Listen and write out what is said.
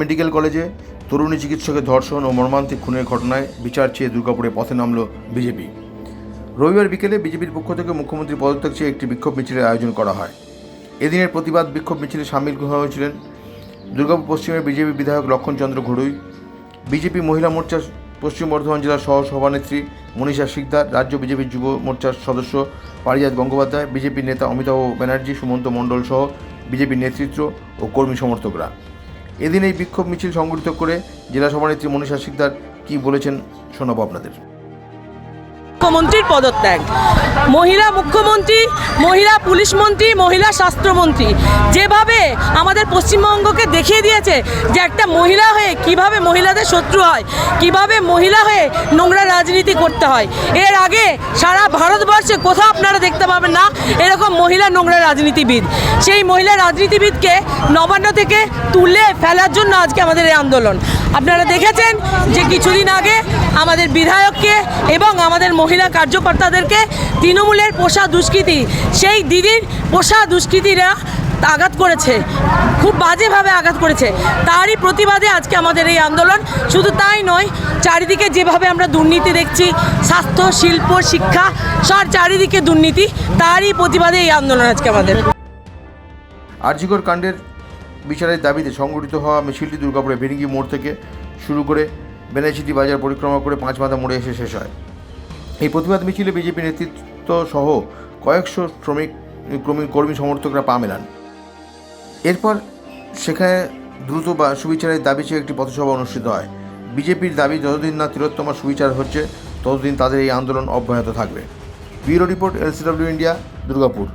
Medical কলেজে তরুণী চিকিৎসকের ধর্ষণ ও মর্মান্তিক খুনের ঘটনায় বিচার চেয়ে দুর্গাপুরে পথে নামল বিজেপি। রবিবার বিকেলে বিজেপির পক্ষ থেকে মুখ্যমন্ত্রী পদত্যাগ চেয়ে একটি বিক্ষোভ মিছিলের আয়োজন করা হয়। এদিনের প্রতিবাদ বিক্ষোভ মিছিলে সামিল হয়েছিলেন দুর্গাপুর পশ্চিমের বিজেপি বিধায়ক লক্ষণচন্দ্র ঘড়ুই, বিজেপি মহিলা মোর্চার পশ্চিম বর্ধমান জেলার সহ সভানেত্রী মনীষা শিকদার, রাজ্য বিজেপির যুব মোর্চার সদস্য পারিজাত গঙ্গোপাধ্যায়, বিজেপির নেতা অমিতাভ ব্যানার্জি, সুমন্ত মণ্ডল সহ বিজেপির নেতৃত্ব ও কর্মী সমর্থকরা। এদিন এই বিক্ষোভ মিছিল সংগঠিত করে জেলা সভানেত্রী মনীষা শিকদার কী বলেছেন শোনাবো আপনাদের। মুখ্যমন্ত্রীর পদত্যাগ। মহিলা মুখ্যমন্ত্রী, মহিলা পুলিশ মন্ত্রী, মহিলা স্বাস্থ্যমন্ত্রী। যেভাবে আমাদের পশ্চিমবঙ্গকে দেখিয়ে দিয়েছে যে একটা মহিলা হয়ে কীভাবে মহিলাদের শত্রু হয়, কীভাবে মহিলা হয়ে নোংরা রাজনীতি করতে হয়, এর আগে সারা ভারতবর্ষে কোথাও আপনারা দেখতে পাবেন না এরকম মহিলা নোংরা রাজনীতিবিদ। সেই মহিলা রাজনীতিবিদকে নবান্ন থেকে তুলে ফেলার জন্য আজকে আমাদের এই আন্দোলন। আপনারা দেখেছেন যে কিছুদিন আগে আমাদের বিধায়ককে এবং আমাদের মহিলা কার্যকর্তাদেরকে তৃণমূলের পোষা দুষ্কৃতি, সেই দিদির পোষা দুষ্কৃতিরা আঘাত করেছে, খুব বাজেভাবে আঘাত করেছে। তারই প্রতিবাদে আজকে আমাদের এই আন্দোলন। শুধু তাই নয়, চারিদিকে যেভাবে আমরা দুর্নীতি দেখছি, স্বাস্থ্য, শিল্প, শিক্ষা, সব চারিদিকে দুর্নীতি, তারই প্রতিবাদে এই আন্দোলন আজকে আমাদের। আরজিকর কাণ্ডের বিচারের দাবিতে সংগঠিত হওয়া মিছিলটি দুর্গাপুরে ভেরিঙ্গি মোড় থেকে শুরু করে বেনাইচিটি বাজার পরিক্রমা করে পাঁচ মাথা মোড়ে এসে শেষ হয়। এই প্রতিবাদ মিছিলে বিজেপি নেতৃত্ব সহ কয়েকশো শ্রমিক, কর্মী সমর্থকরা পা মেলান। এরপর সেখানে দ্রুত বা সুবিচারের দাবি চেয়ে একটি পথসভা অনুষ্ঠিত হয়। বিজেপির দাবি, যতদিন না তিলোত্তমা সুবিচার হচ্ছে, ততদিন তাদের এই আন্দোলন অব্যাহত থাকবে। Bureau report, LCW India, Durgapur.